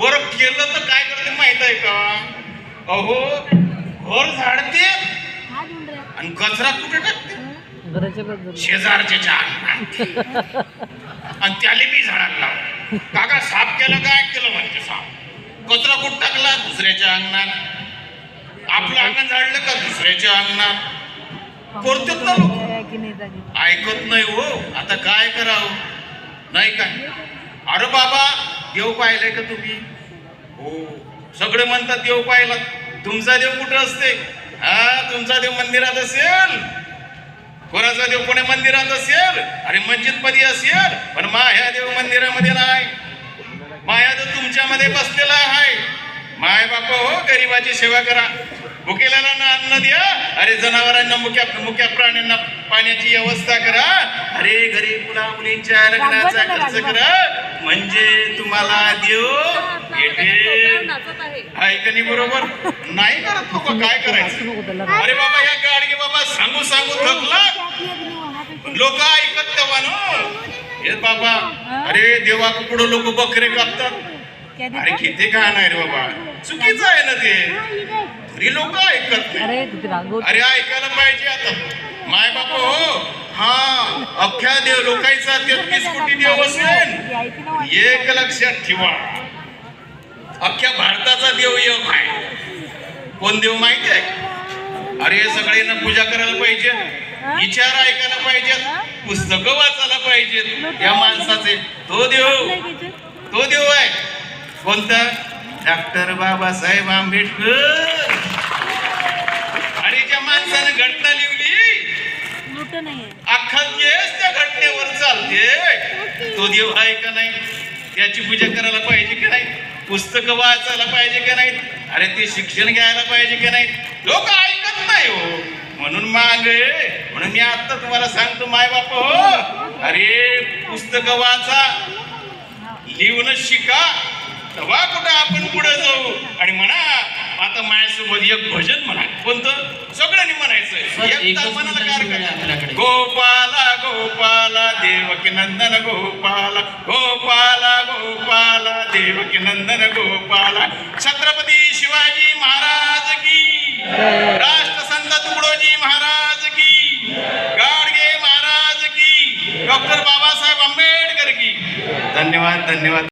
बरं केलं तर काय करते माहीत आहे का? अहो घर झाडते. आणि कचरा कुठे टाकते? शेजारच्या अंगणात आणि त्याला बी झाडाला लाव काका साफ केलं काय? केलं म्हणते साफ. कचरा कुठं टाकला? दुसऱ्याच्या अंगणात. आपलं अंगण झाडलं का? दुसऱ्याच्या अंगणात. करतात ना लोक. ऐकत नाही हो. आता काय करावं? नाही काय अरे बाबा देव पाहिलाय का तुम्ही? हो. सगळे म्हणतात देव पाहिला. तुमचा देव कुठं असते? हा तुमचा देव मंदिरात असेल. कोणाचा देव कोणी मंदिरात असेल? अरे मस्जिदमध्ये असेल. पण माया देव मंदिरामध्ये नाही. माया देव तुमच्यामध्ये बसलेला आहे. माय बाप हो गरिबाची सेवा करा. भुकेल्याला अन्न द्या. अरे जनावरांना मुक्या मुक्या प्राण्यांना पाण्याची व्यवस्था करा. अरे गरीब मुला मुलींच्या लग्नाचा खर्च करा. म्हणजे तुम्हाला देव भेटेल आहे. का नाही बरोबर? नाही करत बाबा काय करायचं? अरे बाबा या गाडगे बाबा सांगू सांगू थकला. लोक ऐकत तेव्हा ना. हे बाबा अरे देवा पुढे लोक बकरे कापतात. अरे किती का नाही रे बाबा. चुकीचं आहे ना ते. तरी लोक ऐकत अरे ऐकायला पाहिजे आता. माय बापा हो. हा अख्ख्या देव लोकांचा तेहतीस कोटी देव असेल. एक लक्षात ठेवा. अख्ख्या भारताचा देव एक आहे. कोण देव माहिती आहे? अरे सगळ्यांना पूजा करायला पाहिजे. विचार ऐकायला पाहिजेत. पुस्तकं वाचायला पाहिजेत. या माणसाचे. तो देव. तो देव आहे. कोणता? डॉक्टर बाबासाहेब आंबेडकर. अख्खा त्या घटनेवर चालते. तो देव आहे का नाही? त्याची पूजा करायला पाहिजे की नाही? पुस्तकं वाचायला पाहिजे की नाही? अरे ते शिक्षण घ्यायला पाहिजे की नाही? लोक ऐकत नाही हो. म्हणून माग म्हणून मी आता तुम्हाला सांगतो माय बाप हो. अरे पुस्तक वाचा लिहून शिका. तेव्हा कुठं आपण पुढे जाऊ? आणि म्हणा आता माझ्यासोबत एक भजन म्हणा कोणतं? सगळ्यांनी म्हणायचं. गोपाला गोपाला देवकी नंदन गोपाला. गोपाला गोपाला देवकी नंदन गोपाला. छत्रपती शिवाजी महाराज की. राष्ट्रसंत तुकडोजी महाराज की. गाडगे महाराज की. डॉक्टर बाबासाहेब आंबेडकर की. धन्यवाद धन्यवाद.